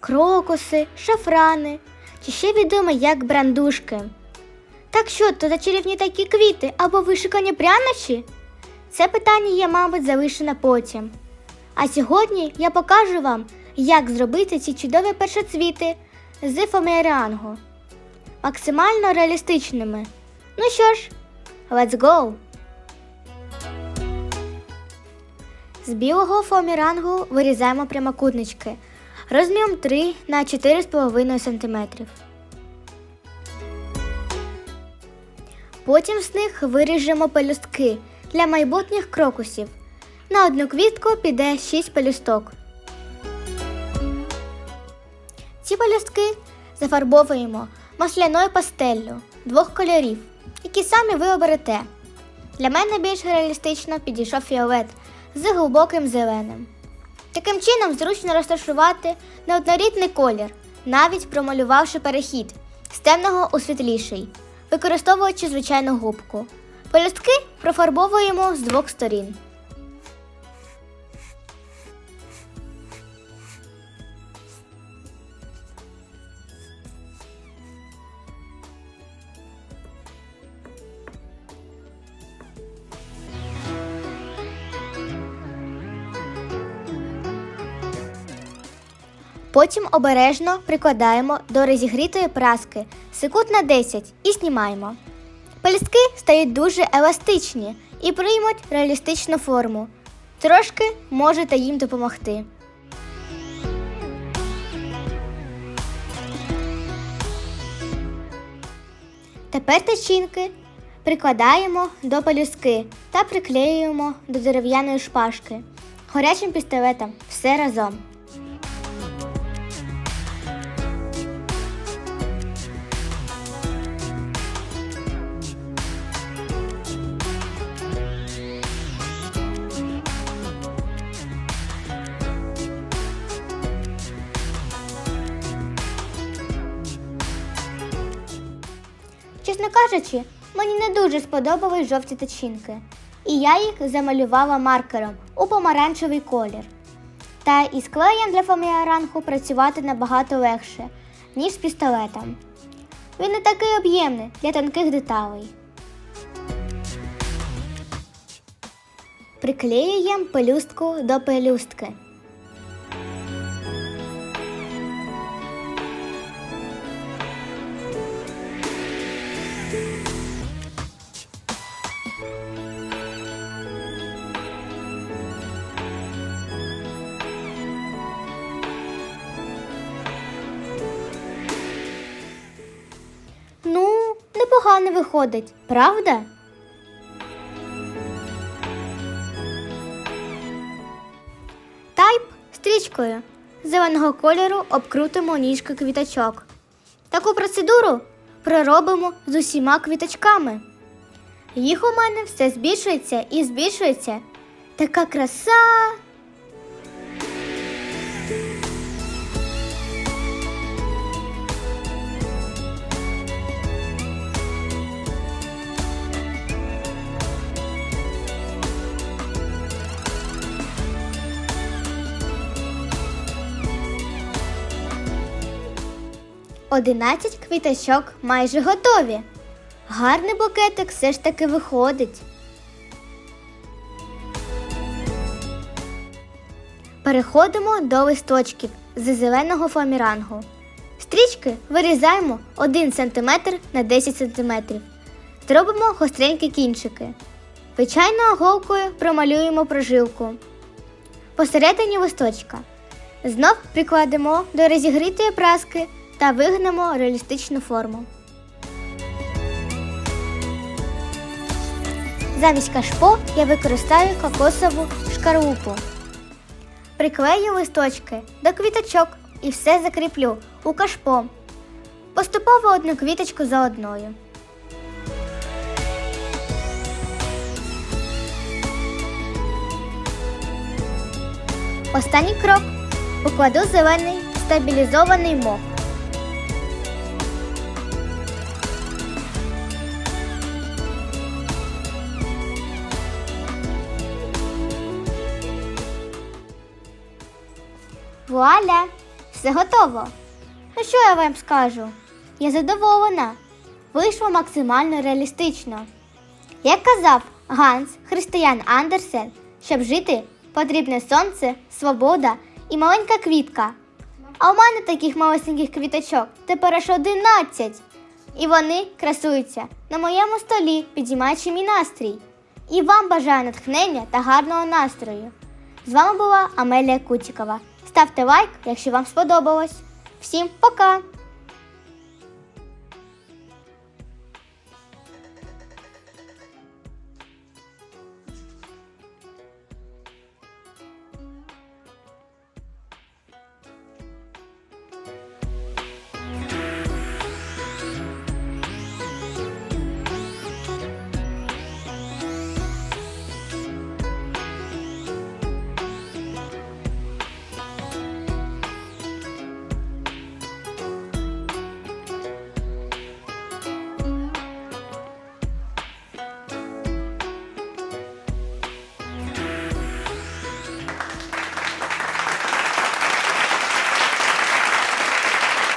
крокуси, шафрани, чи ще відомі як брандушки. Так що то за чарівні такі квіти або вишикані прянощі? Це питання є, мабуть, залишено потім. А сьогодні я покажу вам, як зробити ці чудові першоцвіти з фоміранго. Максимально реалістичними. Ну що ж, let's go! З білого фоамірангу вирізаємо прямокутнички розміром 3 на 4,5 см. Потім з них виріжемо пелюстки для майбутніх крокусів. На одну квітку піде 6 пелюсток. Ці пелюстки зафарбовуємо масляною пастеллю двох кольорів, які самі ви оберете. Для мене більш реалістично підійшов фіолет з глибоким зеленим. Таким чином зручно розташувати неоднорідний колір, навіть промалювавши перехід з темного у світліший, використовуючи звичайну губку. Пелюстки профарбовуємо з двох сторін. Потім обережно прикладаємо до розігрітої праски секунд на 10 і знімаємо. Пелюстки стають дуже еластичні і приймуть реалістичну форму. Трошки можете їм допомогти. Тепер течінки прикладаємо до пелюстки та приклеюємо до дерев'яної шпажки. Горячим пістолетом все разом. Кажучи, мені не дуже сподобались жовті течінки, і я їх замалювала маркером у помаранчевий колір. Та із клеєм для фоміаранху працювати набагато легше, ніж з пістолетом. Він не такий об'ємний для тонких деталей. Приклеюємо пелюстку до пелюстки. Непогано виходить, правда? Тайп стрічкою зеленого кольору обкрутимо ніжки квіточок. Таку процедуру проробимо з усіма квіточками. Їх у мене все збільшується і збільшується. Така краса. Одинадцять квіточок майже готові. Гарний букетик все ж таки виходить. Переходимо до листочків з зеленого фоамірангу. Стрічки вирізаємо 1 см на 10 см. Зробимо гостренькі кінчики. Звичайною голкою промалюємо прожилку. Посередині листочка. Знов прикладемо до розігрітої праски та вигнемо реалістичну форму. Замість кашпо я використаю кокосову шкарлупу. Приклею листочки до квіточок і все закріплю у кашпо. Поступово одну квіточку за одною. Останній крок. Покладу зелений стабілізований мох. Вуаля! Все готово. Ну що я вам скажу? Я задоволена. Вийшло максимально реалістично. Як казав Ганс Християн Андерсен, щоб жити, потрібне сонце, свобода і маленька квітка. А у мене таких малесеньких квіточок тепер аж 11. І вони красуються на моєму столі, підіймаючи мій настрій. І вам бажаю натхнення та гарного настрою. З вами була Амелія Кутікова. Ставте лайк, якщо вам сподобалось. Всім пока!